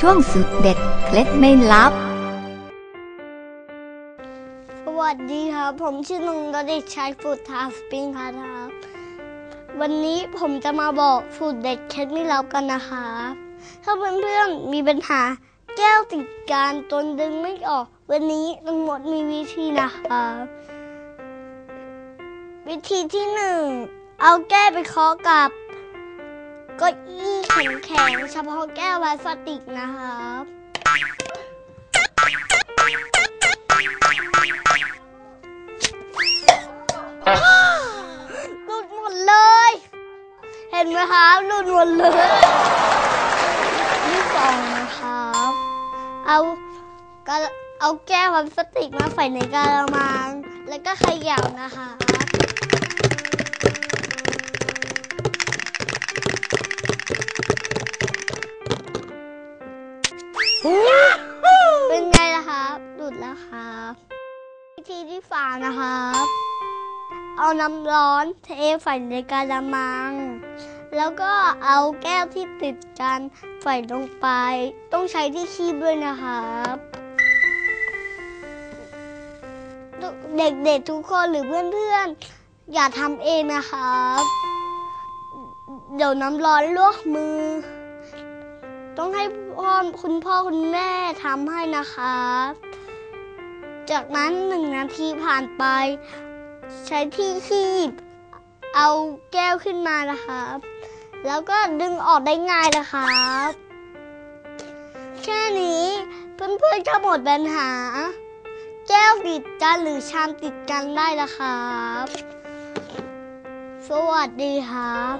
ช่วงสุดเด็ดเคล็ดไม่ลับ สวัสดีครับ ผมชื่อนงรเด็กชายฟูดทาสปริงครับ วันนี้ผมจะมาบอกฟูดเด็ดเคล็ดไม่ลับกันนะครับ ถ้าเพื่อนๆมีปัญหาแก้วติดการตนดึงไม่ออก วันนี้ทั้งหมดมีวิธีนะครับ วิธีที่หนึ่งเอาแก้วไปเคาะกับ เก็อี้แข็งๆเฉพาะแก้วพลาสติกนะครับ หลุดหมดเลย เห็นไหมครับหลุดหมดเลยที่สองนะครับ เอากระเอาแก้วพลาสติกมาใส่ในกระมัง แล้วก็เขย่านะคะ วิธีที่สามนะครับ เอาน้ำร้อนเทใส่ในกระมัง แล้วก็เอาแก้วที่ติดกันใส่ลงไป ต้องใช้ที่คีบด้วยนะครับเด็กๆทุกคนหรือเพื่อนๆ อย่าทำเองนะครับ เดี๋ยวน้ำร้อนลวกมือ ต้องให้พ่อคุณพ่อคุณแม่ทำให้นะครับ จากนั้นหนึ่งนาทีผ่านไป ใช้ที่คีบเอาแก้วขึ้นมานะครับ แล้วก็ดึงออกได้ง่ายนะครับ แค่นี้เพื่อนๆก็หมดปัญหา แก้วติดกันหรือชามติดกันได้แล้วครับ สวัสดีครับ